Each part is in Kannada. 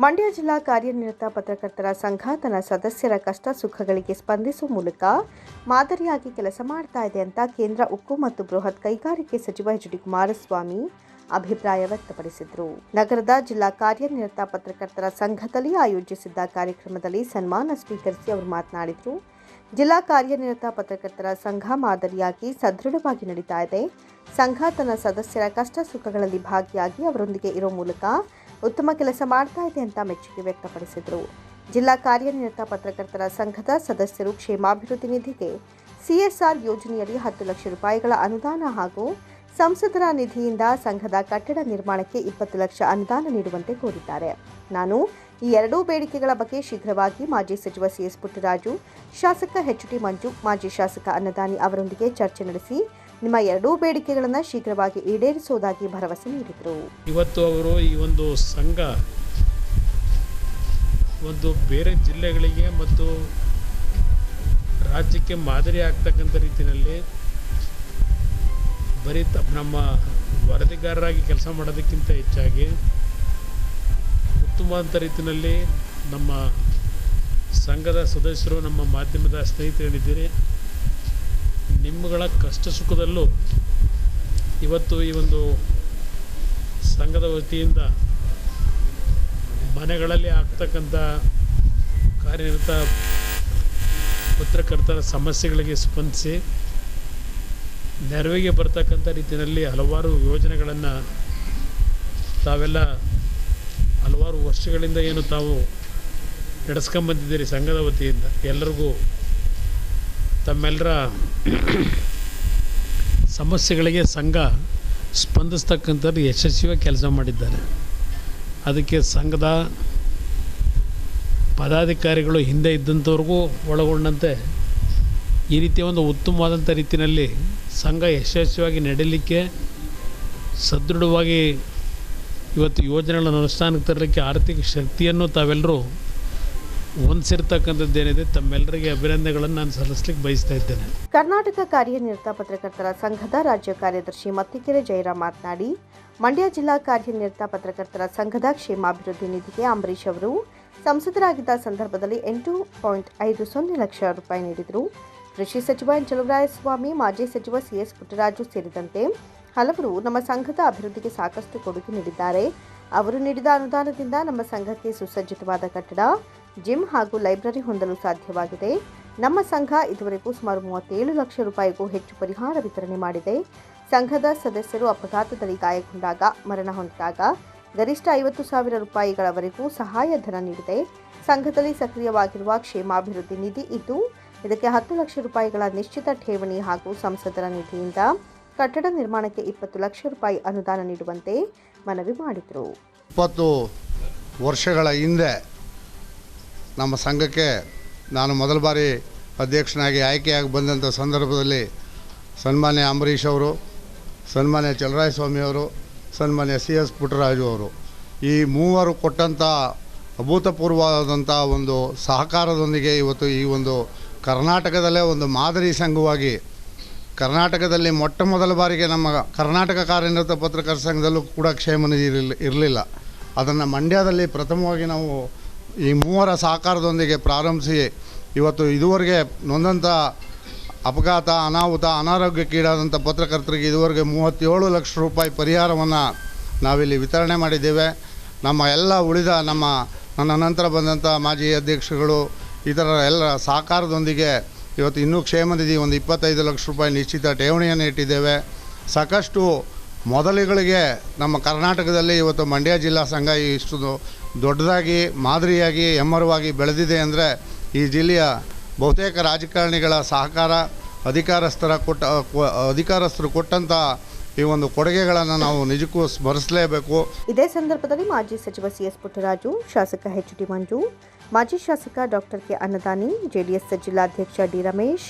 ಮಂಡ್ಯ ಜಿಲ್ಲಾ ಕಾರ್ಯನಿರತ ಪತ್ರಕರ್ತರ ಸಂಘ ತನ್ನ ಸದಸ್ಯರ ಕಷ್ಟ ಸುಖಗಳಿಗೆ ಸ್ಪಂದಿಸುವ ಮೂಲಕ ಮಾದರಿಯಾಗಿ ಕೆಲಸ ಮಾಡ್ತಾ ಇದೆ ಅಂತ ಕೇಂದ್ರ ಉಕ್ಕು ಮತ್ತು ಬೃಹತ್ ಕೈಗಾರಿಕೆ ಸಚಿವ ಎಚ್ ಡಿ ಕುಮಾರಸ್ವಾಮಿ ಅಭಿಪ್ರಾಯ ವ್ಯಕ್ತಪಡಿಸಿದರು. ನಗರದ ಜಿಲ್ಲಾ ಕಾರ್ಯನಿರತ ಪತ್ರಕರ್ತರ ಸಂಘದಲ್ಲಿ ಆಯೋಜಿಸಿದ್ದ ಕಾರ್ಯಕ್ರಮದಲ್ಲಿ ಸನ್ಮಾನ ಸ್ವೀಕರಿಸಿ ಅವರು ಮಾತನಾಡಿದರು. ಜಿಲ್ಲಾ ಕಾರ್ಯನಿರತ ಪತ್ರಕರ್ತರ ಸಂಘ ಮಾದರಿಯಾಗಿ ಸದೃಢವಾಗಿ ನಡೀತಾ ಇದೆ. ಸಂಘ ತನ್ನ ಸದಸ್ಯರ ಕಷ್ಟ ಸುಖಗಳಲ್ಲಿ ಭಾಗಿಯಾಗಿ ಅವರೊಂದಿಗೆ ಇರೋ ಮೂಲಕ ಉತ್ತಮ ಕೆಲಸ ಮಾಡ್ತಾ ಇದೆ ಅಂತ ಮೆಚ್ಚುಗೆ ವ್ಯಕ್ತಪಡಿಸಿದರು. ಜಿಲ್ಲಾ ಕಾರ್ಯನಿರತ ಪತ್ರಕರ್ತರ ಸಂಘದ ಸದಸ್ಯರು ಕ್ಷೇಮಾಭಿವೃದ್ಧಿ ನಿಧಿಗೆ ಸಿಎಸ್ಆರ್ ಯೋಜನೆಯಡಿ ಹತ್ತು ಲಕ್ಷ ರೂಪಾಯಿಗಳ ಅನುದಾನ ಹಾಗೂ ಸಂಸದರ ನಿಧಿಯಿಂದ ಸಂಘದ ಕಟ್ಟಡ ನಿರ್ಮಾಣಕ್ಕೆ ಇಪ್ಪತ್ತು ಲಕ್ಷ ಅನುದಾನ ನೀಡುವಂತೆ ಕೋರಿದ್ದಾರೆ. ನಾನು ಈ ಎರಡೂ ಬೇಡಿಕೆಗಳ ಬಗ್ಗೆ ಶೀಘ್ರವಾಗಿ ಮಾಜಿ ಸಚಿವ ಸಿಎಸ್ ಪುಟ್ಟರಾಜು, ಶಾಸಕ ಎಚ್ ಟಿ ಮಂಜು, ಮಾಜಿ ಶಾಸಕ ಅನ್ನದಾನಿ ಅವರೊಂದಿಗೆ ಚರ್ಚೆ ನಡೆಸಿ ನಿಮ್ಮ ಎರಡೂ ಬೇಡಿಕೆಗಳನ್ನು ಶೀಘ್ರವಾಗಿ ಈಡೇರಿಸುವುದಾಗಿ ಭರವಸೆ ನೀಡಿದರು. ಇವತ್ತು ಅವರು ಈ ಒಂದು ಸಂಘ ಒಂದು ಬೇರೆ ಜಿಲ್ಲೆಗಳಿಗೆ ಮತ್ತು ರಾಜ್ಯಕ್ಕೆ ಮಾದರಿ ಆಗ್ತಕ್ಕಂಥ ರೀತಿಯಲ್ಲಿ ಬರೀ ನಮ್ಮ ವರದಿಗಾರರಾಗಿ ಕೆಲಸ ಮಾಡೋದಕ್ಕಿಂತ ಹೆಚ್ಚಾಗಿ ಉತ್ತಮವಾದಂಥ ರೀತಿಯಲ್ಲಿ ನಮ್ಮ ಸಂಘದ ಸದಸ್ಯರು, ನಮ್ಮ ಮಾಧ್ಯಮದ ಸ್ನೇಹಿತರೇನಿದ್ದೀರಿ ನಿಮ್ಮಗಳ ಕಷ್ಟ ಸುಖದಲ್ಲೂ ಇವತ್ತು ಈ ಒಂದು ಸಂಘದ ವತಿಯಿಂದ ಮನೆಗಳಲ್ಲಿ ಆಗ್ತಕ್ಕಂಥ ಕಾರ್ಯನಿರತ ಪತ್ರಕರ್ತರ ಸಮಸ್ಯೆಗಳಿಗೆ ಸ್ಪಂದಿಸಿ ನೆರವಿಗೆ ಬರ್ತಕ್ಕಂಥ ರೀತಿಯಲ್ಲಿ ಹಲವಾರು ಯೋಜನೆಗಳನ್ನು ತಾವೆಲ್ಲ ಹಲವಾರು ವರ್ಷಗಳಿಂದ ಏನು ತಾವು ನಡೆಸ್ಕೊಂಬಂದಿದ್ದೀರಿ ಸಂಘದ ವತಿಯಿಂದ. ಎಲ್ಲರಿಗೂ ತಮ್ಮೆಲ್ಲರ ಸಮಸ್ಯೆಗಳಿಗೆ ಸಂಘ ಸ್ಪಂದಿಸ್ತಕ್ಕಂಥದ್ದು ಯಶಸ್ವಿಯಾಗಿ ಕೆಲಸ ಮಾಡಿದ್ದಾರೆ. ಅದಕ್ಕೆ ಸಂಘದ ಪದಾಧಿಕಾರಿಗಳು ಹಿಂದೆ ಇದ್ದಂಥವ್ರಿಗೂ ಒಳಗೊಂಡಂತೆ ಈ ರೀತಿಯ ಒಂದು ಉತ್ತಮವಾದಂಥ ರೀತಿಯಲ್ಲಿ ಸಂಘ ಯಶಸ್ವಿಯಾಗಿ ನಡೀಲಿಕ್ಕೆ ಸದೃಢವಾಗಿ ಇವತ್ತು ಯೋಜನೆಗಳನ್ನು ಅನುಷ್ಠಾನಕ್ಕೆ ತರಲಿಕ್ಕೆ ಆರ್ಥಿಕ ಶಕ್ತಿಯನ್ನು ತಾವೆಲ್ಲರೂ ಹೊಂದಿಸಿರ್ತಕ್ಕಂಥದ್ದೇನಿದೆ, ತಮ್ಮೆಲ್ಲರಿಗೆ ಅಭಿನಂದನೆಗಳನ್ನು ನಾನು ಸಲ್ಲಿಸಲಿಕ್ಕೆ ಬಯಸ್ತಾ ಇದ್ದೇನೆ. ಕರ್ನಾಟಕ ಕಾರ್ಯನಿರತ ಪತ್ರಕರ್ತರ ಸಂಘದ ರಾಜ್ಯ ಕಾರ್ಯದರ್ಶಿ ಮತ್ತಿಕೆರೆ ಜಯರಾಮ್ ಮಾತನಾಡಿ, ಮಂಡ್ಯ ಜಿಲ್ಲಾ ಕಾರ್ಯನಿರತ ಪತ್ರಕರ್ತರ ಸಂಘದ ಕ್ಷೇಮಾಭಿವೃದ್ಧಿ ನಿಧಿಗೆ ಅಂಬರೀಷ್ ಅವರು ಸಂಸದರಾಗಿದ್ದ ಸಂದರ್ಭದಲ್ಲಿ ಎಂಟು ಪಾಯಿಂಟ್ ಐದು ಸೊನ್ನೆ ಲಕ್ಷ ರೂಪಾಯಿ ನೀಡಿದರು. ಕೃಷಿ ಸಚಿವ ಚಲುವರಾಯಸ್ವಾಮಿ, ಮಾಜಿ ಸಚಿವ ಸಿಎಸ್ ಪುಟ್ಟರಾಜು ಸೇರಿದಂತೆ ಹಲವರು ನಮ್ಮ ಸಂಘದ ಅಭಿವೃದ್ಧಿಗೆ ಸಾಕಷ್ಟು ಕೊಡುಗೆ ನೀಡಿದ್ದಾರೆ. ಅವರು ನೀಡಿದ ಅನುದಾನದಿಂದ ನಮ್ಮ ಸಂಘಕ್ಕೆ ಸುಸಜ್ಜಿತವಾದ ಕಟ್ಟಡ ಜಿಮ್ ಹಾಗೂ ಲೈಬ್ರರಿ ಹೊಂದಲು ಸಾಧ್ಯವಾಗಿದೆ. ನಮ್ಮ ಸಂಘ ಇದುವರೆಗೂ ಸುಮಾರು ಮೂವತ್ತೇಳು ಲಕ್ಷ ರೂಪಾಯಿಗೂ ಹೆಚ್ಚು ಪರಿಹಾರ ವಿತರಣೆ ಮಾಡಿದೆ. ಸಂಘದ ಸದಸ್ಯರು ಅಪಘಾತದಲ್ಲಿ ಗಾಯಗೊಂಡಾಗ, ಮರಣ ಹೊಂದಿದಾಗ ಗರಿಷ್ಠ ಐವತ್ತು ಸಾವಿರ ರೂಪಾಯಿಗಳವರೆಗೂ ಸಹಾಯಧನ ನೀಡಿದೆ. ಸಂಘದಲ್ಲಿ ಸಕ್ರಿಯವಾಗಿರುವ ಕ್ಷೇಮಾಭಿವೃದ್ಧಿ ನಿಧಿ ಇದ್ದು, ಇದಕ್ಕೆ ಹತ್ತು ಲಕ್ಷ ರೂಪಾಯಿಗಳ ನಿಶ್ಚಿತ ಠೇವಣಿ ಹಾಗೂ ಸಂಸದರ ನಿಧಿಯಿಂದ ಕಟ್ಟಡ ನಿರ್ಮಾಣಕ್ಕೆ ಇಪ್ಪತ್ತು ಲಕ್ಷ ರೂಪಾಯಿ ಅನುದಾನ ನೀಡುವಂತೆ ಮನವಿ ಮಾಡಿದರು. ಇಪ್ಪತ್ತು ವರ್ಷಗಳ ಹಿಂದೆ ನಮ್ಮ ಸಂಘಕ್ಕೆ ನಾನು ಮೊದಲ ಬಾರಿ ಅಧ್ಯಕ್ಷನಾಗಿ ಆಯ್ಕೆಯಾಗಿ ಬಂದಂಥ ಸಂದರ್ಭದಲ್ಲಿ ಸನ್ಮಾನ್ಯ ಅಂಬರೀಷ್ ಅವರು, ಸನ್ಮಾನ್ಯ ಚಲರಾಯಸ್ವಾಮಿ ಅವರು, ಸನ್ಮಾನ್ಯ ಸಿ ಎಸ್ ಪುಟ್ಟರಾಜು ಅವರು. ಈ ಮೂವರು ಕೊಟ್ಟಂಥ ಅಭೂತಪೂರ್ವವಾದಂಥ ಒಂದು ಸಹಕಾರದೊಂದಿಗೆ ಇವತ್ತು ಈ ಒಂದು ಕರ್ನಾಟಕದಲ್ಲೇ ಒಂದು ಮಾದರಿ ಸಂಘವಾಗಿ, ಕರ್ನಾಟಕದಲ್ಲಿ ಮೊಟ್ಟ ಮೊದಲ ಬಾರಿಗೆ ನಮ್ಮ ಕರ್ನಾಟಕ ಕಾರ್ಯನಿರತ ಪತ್ರಕರ್ತರ ಸಂಘದಲ್ಲೂ ಕೂಡ ಕ್ಷೇಮನಿಧಿ ಇರಲಿಲ್ಲ. ಅದನ್ನು ಮಂಡ್ಯದಲ್ಲಿ ಪ್ರಥಮವಾಗಿ ನಾವು ಈ ಮೂವರ ಸಹಕಾರದೊಂದಿಗೆ ಪ್ರಾರಂಭಿಸಿ ಇವತ್ತು ಇದುವರೆಗೆ ನೊಂದಂಥ ಅಪಘಾತ, ಅನಾಹುತ ಅನಾರೋಗ್ಯಕ್ಕೀಡಾದಂಥ ಪತ್ರಕರ್ತರಿಗೆ ಇದುವರೆಗೆ ಮೂವತ್ತೇಳು ಲಕ್ಷ ರೂಪಾಯಿ ಪರಿಹಾರವನ್ನು ನಾವಿಲ್ಲಿ ವಿತರಣೆ ಮಾಡಿದ್ದೇವೆ. ನಮ್ಮ ಎಲ್ಲ ಉಳಿದ ನಮ್ಮ, ನನ್ನ ನಂತರ ಬಂದಂಥ ಮಾಜಿ ಅಧ್ಯಕ್ಷಗಳು, ಇತರ ಎಲ್ಲ ಸಹಕಾರದೊಂದಿಗೆ ಇವತ್ತು ಇನ್ನೂ ಕ್ಷೇಮ ನಿಧಿ ಒಂದು ಇಪ್ಪತ್ತೈದು ಲಕ್ಷ ರೂಪಾಯಿ ನಿಶ್ಚಿತ ಠೇವಣಿಯನ್ನು ಇಟ್ಟಿದ್ದೇವೆ. ಸಾಕಷ್ಟು ಮೊದಲುಗಳಿಗೆ ನಮ್ಮ ಕರ್ನಾಟಕದಲ್ಲಿ ಇವತ್ತು ಮಂಡ್ಯ ಜಿಲ್ಲಾ ಸಂಘ ಇಷ್ಟು ದೊಡ್ಡದಾಗಿ, ಮಾದರಿಯಾಗಿ, ಹೆಮ್ಮರವಾಗಿ ಬೆಳೆದಿದೆ ಅಂದರೆ ಈ ಜಿಲ್ಲೆಯ ಬಹುತೇಕ ರಾಜಕಾರಣಿಗಳ ಸಹಕಾರ, ಅಧಿಕಾರಸ್ಥರ ಕೊಟ್ಟ ಅಧಿಕಾರಸ್ಥರು ಕೊಟ್ಟಂಥ ಈ ಒಂದು ಕೊಡುಗೆಗಳನ್ನು ನಾವು ನಿಜಕ್ಕೂ ಸ್ಮರಿಸಲೇಬೇಕು. ಇದೇ ಸಂದರ್ಭದಲ್ಲಿ ಮಾಜಿ ಸಚಿವ ಸಿ ಎಸ್ ಪುಟ್ಟರಾಜು, ಶಾಸಕ ಎಚ್ ಡಿ ಮಂಜು, ಮಾಜಿ ಶಾಸಕ ಡಾಕ್ಟರ್ ಕೆ ಅನ್ನದಾನಿ ಜೆಡಿಎಸ್ ಜಿಲ್ಲಾಧ್ಯಕ್ಷ ಡಿ ರಮೇಶ್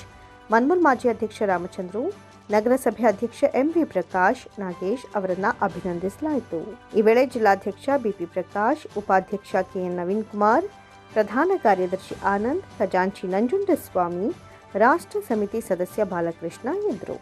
ಮನ್ಮೂಲ್ ಮಾಜಿ ಅಧ್ಯಕ್ಷ ರಾಮಚಂದ್ರು ನಗರಸಭೆ ಅಧ್ಯಕ್ಷ ಎಂವಿ ಪ್ರಕಾಶ್ ನಾಗೇಶ್ ಅವರನ್ನ ಅಭಿನಂದಿಸಲಾಯಿತು. ಈ ವೇಳೆ ಜಿಲ್ಲಾಧ್ಯಕ್ಷ ಬಿಪಿ ಪ್ರಕಾಶ್, ಉಪಾಧ್ಯಕ್ಷ ಕೆಎನ್ ನವೀನ್ ಕುಮಾರ್, ಪ್ರಧಾನ ಕಾರ್ಯದರ್ಶಿ ಆನಂದ್, ಖಜಾಂಚಿ ನಂಜುಂಡಸ್ವಾಮಿ, ರಾಷ್ಟ್ರ ಸಮಿತಿ ಸದಸ್ಯ ಬಾಲಕೃಷ್ಣ ಇದ್ದರು.